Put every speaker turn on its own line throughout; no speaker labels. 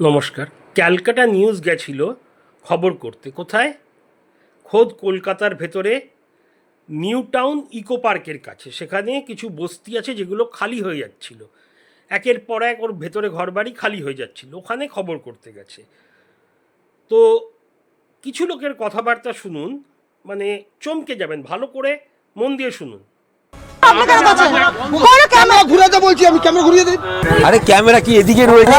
নমস্কার। ক্যালকাটা নিউজ গেছিল খবর করতে। কোথায়? খোদ কলকাতার ভেতরে নিউ টাউন ইকো পার্কের কাছে। সেখানে কিছু বস্তি আছে যেগুলো খালি হয়ে যাচ্ছিল। একের পর এক ওর ভেতরে ঘরবাড়ি খালি হয়ে যাচ্ছিল। ওখানে খবর করতে গেছে। তো কিছু লোকের কথাবার্তা শুনুন মানে চমকে যাবেন। ভালো করে মন দিয়ে শুনুন।
আপনি কেন করছেন? বড় ক্যামেরা
ঘুরাতে বলছি আমি ক্যামেরা ঘুরিয়ে দিই।
আরে ক্যামেরা কি এদিকে রয়েছে?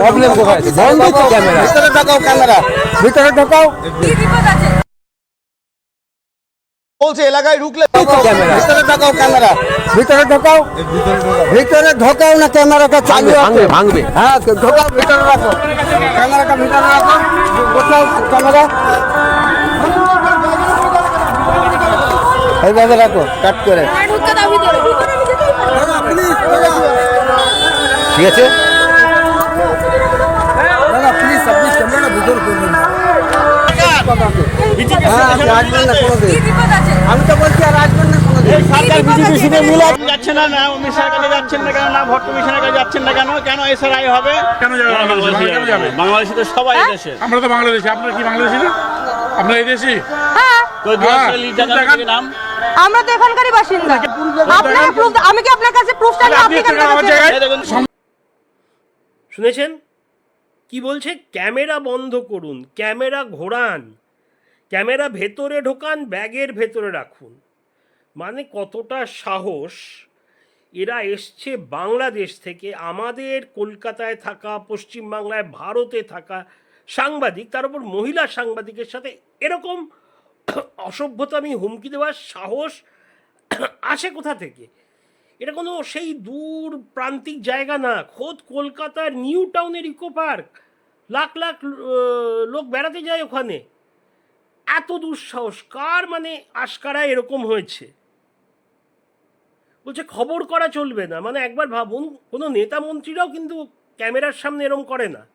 প্রবলেম কোথায়? আছে? বন্ধ তো ক্যামেরা
ভিতরে ঢোকাও ক্যামেরা
ভিতরে ঢোকাও।
কি বিপদ আছে?
বলছে এলাকায় ঢুকলে
ক্যামেরা।
ভিতরে ঢোকাও ক্যামেরা
ভিতরে ঢোকাও। ভিতরে ঢোকাও। না ক্যামেরাটা চালু ভাঙবে ভাঙবে। হ্যাঁ ঢোকাও ভিতরে রাখো। ক্যামেরাটা ভিতরে রাখো। কোথাও ক্যামেরা এইভাবে রাখো কাট করে।
বিপদ আছে?
আমি তো বলছি আর আসবেন না
সরকার বিজেপি সিটে মিলে
যাচ্ছে না না অমিত শাহের কাছে যাচ্ছেন না কেন না কাছে যাচ্ছেন না কেন কেন এসআরআই হবে?
কেন যাবে? বাংলাদেশে?
তো সবাই দেশে
আমরা তো বাংলাদেশি। আপনার কি বাংলাদেশি না? আপনার এই দেশি?
হ্যাঁ।
হ্যাঁ,
আমরা তো এখানকারই বাসিন্দা। আপনার প্রুফ আমি কি আপনার কাছে প্রুফ চাইলে
আপনি
আপনি কেন
আমার জায়গায়
শুনেছেন? কি বলছে? ক্যামেরা বন্ধ করুন ক্যামেরা ঘোরান ক্যামেরা ভেতরে ঢোকান ব্যাগের ভেতরে রাখুন। মানে কতটা সাহস এরা এসছে বাংলাদেশ থেকে আমাদের কলকাতায় থাকা পশ্চিমবাংলায় ভারতে থাকা সাংবাদিক তার উপর মহিলা সাংবাদিকের সাথে এরকম অসভ্যতামি হুমকি দেওয়ার সাহস আসে কোথা থেকে? এটা কোনো সেই দূর প্রান্তিক জায়গা না। খোদ কলকাতার নিউ টাউনের ইকো পার্ক। লাখ লাখ লোক বেড়াতে যায় ওখানে। এত দুঃসাহস। কার মানে আশকারায় এরকম হয়েছে? বলছে, খবর করা চলবে না। মানে একবার ভাবুন, কোনো নেতা মন্ত্রীরাও কিন্তু ক্যামেরার সামনে এরম করে না।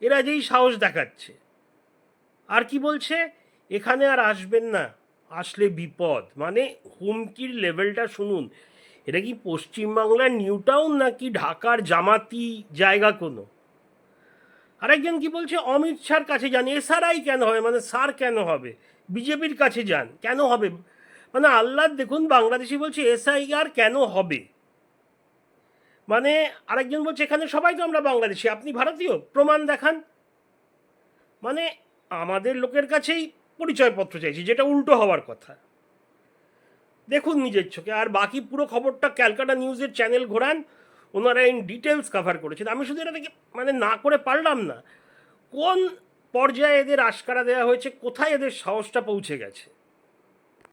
এরা যেই সাহস দেখাচ্ছে। আর কি বলছে? এখানে আর আসবেন না। আসলে বিপদ। মানে হুমকির লেভেলটা শুনুন, এটা কি পশ্চিমবাংলার নিউ টাউন নাকি ঢাকার জামাতি জায়গা কোনো? আরেকজন কি বলছে, অমিত শাহর কাছে যান, এসআরআই কেন হবে? মানে স্যার কেন হবে? বিজেপির কাছে যান, কেন হবে? মানে আল্লাহ দেখুন, বাংলাদেশি বলছে এসআই আর কেন হবে? মানে আরেকজন বলছে, এখানে সবাই তো আমরা বাংলাদেশি, আপনি ভারতীয়, প্রমাণ দেখান। মানে আমাদের লোকের কাছেই পরিচয়পত্র চাইছি, যেটা উল্টো হওয়ার কথা। দেখুন নিজের চোখে, আর বাকি পুরো খবরটা ক্যালকাটা নিউজের চ্যানেল ঘোরান, ওনারা ইন ডিটেলস কাভার করেছেন। আমি শুধু এটাকে মানে না করে পারলাম না, কোন পর্যায়ে এদের আশকারা দেওয়া হয়েছে, কোথায় এদের সাহসটা পৌঁছে গেছে?